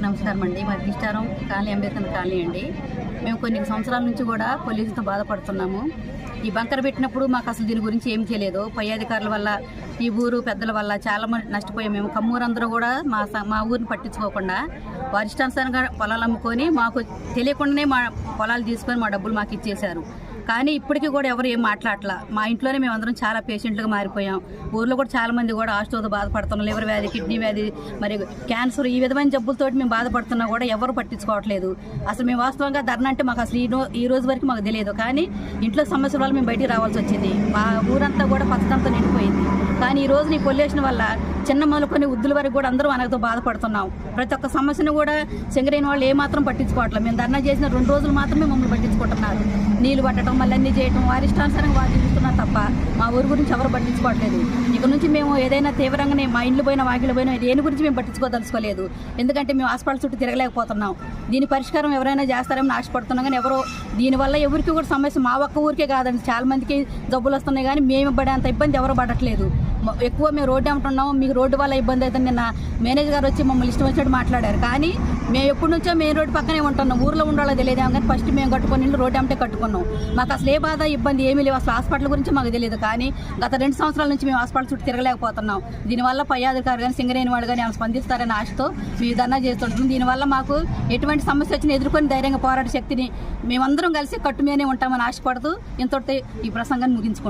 అందరికీ నమస్కారం అండి. మా ఇష్టారం కాలనీ అంబేద్కర్ కాలనీ అండి. మేము కొన్ని సంవత్సరాల నుంచి కూడా పోలీసులతో బాధపడుతున్నాము. ఈ బంకర్ పెట్టినప్పుడు మాకు అసలు దీని గురించి ఏం తెలియదు. పై అధికారుల వల్ల ఈ ఊరు పెద్దల వల్ల చాలా మంది నష్టపోయాం. మేము కమ్మూరందరూ కూడా మా మా ఊరిని పట్టించుకోకుండా వారి ఇష్టానుసారంగా పొలాలు అమ్ముకొని మాకు తెలియకుండానే మా పొలాలు తీసుకొని మా డబ్బులు మాకు ఇచ్చేశారు. కానీ ఇప్పటికీ కూడా ఎవరు ఏం మాట్లాడలా మా ఇంట్లోనే మేమందరం చాలా పేషెంట్లుగా మారిపోయాం. ఊర్లో కూడా చాలా మంది కూడా ఆస్ట్రోతో బాధపడుతున్నాం లివర్ వ్యాధి కిడ్నీ వ్యాధి మరి క్యాన్సర్ ఈ విధమైన జబ్బులతోటి మేము బాధపడుతున్నా కూడా ఎవరు పట్టించుకోవట్లేదు. అసలు మేము వాస్తవంగా ధర్నా అంటే మాకు అసలు ఈ ఈ రోజు వరకు మాకు తెలియదు. కానీ ఇంట్లో సమస్యల వల్ల మేము బయటికి రావాల్సి వచ్చింది. మా ఊరంతా కూడా పచ్చదంతా నిండిపోయింది. కానీ ఈ రోజు ఈ పొల్యూషన్ వల్ల చిన్న మొదలుకొని వృద్ధుల వరకు కూడా అందరూ అనగతో బాధపడుతున్నాం. ప్రతి ఒక్క సమస్యను కూడా సింగరేణి వాళ్ళు ఏమాత్రం పట్టించుకోవట్లేదు. మేము ధర్నా చేసిన రెండు రోజులు మాత్రమే మమ్మల్ని పట్టించుకుంటున్నారు. నీళ్ళు పట్టడం మళ్ళీ అన్ని చేయడం వారి ఇష్టానుసారంగా వారు చూస్తున్నారు తప్ప మా ఊరి గురించి ఎవరు పట్టించుకోవట్లేదు. ఇక నుంచి మేము ఏదైనా తీవ్రంగానే మా ఇండ్లు పోయినా వాకిలు పోయినా దేని గురించి మేము పట్టించుకోదలుచుకోలేదు. ఎందుకంటే మేము హాస్పిటల్ చుట్టూ తిరగలేకపోతున్నాం. దీని పరిష్కారం ఎవరైనా చేస్తారేమని ఆశపడుతున్నాం. కానీ ఎవరో దీనివల్ల ఎవరికి కూడా సమస్య మా ఒక్క ఊరికే కాదండి. చాలా మందికి జబ్బులు వస్తున్నాయి. కానీ మేము పడేంత ఇబ్బంది ఎవరు పడట్లేదు. ఎక్కువ మేము రోడ్డు అమ్ముతున్నాం మీకు రోడ్డు వల్ల ఇబ్బంది అయితే నిన్న మేనేజర్ గారు వచ్చి మమ్మల్ని ఇష్టం వచ్చినట్టు మాట్లాడారు. కానీ మేము ఎప్పటి నుంచో మెయిన్ రోడ్డు పక్కనే ఉంటున్నాం ఊర్లో ఉండాలో తెలియదు కానీ ఫస్ట్ మేము కట్టుకొని రోడ్డు అమ్మటే కట్టుకున్నాం. మాకు అసలు ఏ బాధ ఇబ్బంది ఏమీ లేవు. అసలు హాస్పిటల్ గురించి మాకు తెలియదు. కానీ గత రెండు సంవత్సరాల నుంచి మేము హాస్పిటల్ చుట్టూ తిరగలేకపోతున్నాం. దీనివల్ల పై అధికారులు కానీ సింగరేని వాళ్ళు కానీ ఆమె స్పందిస్తారని ఆశతో మేము ధర్నా చేస్తుంటాం దీనివల్ల మాకు ఎటువంటి సమస్య వచ్చినా ఎదుర్కొని ధైర్యంగా పోరాడే శక్తిని మేమందరం కలిసి కట్టుమీదనే ఉంటామని ఆశపడుతూ ఇంతటితో ఈ ప్రసంగాన్ని ముగించుకుంటాం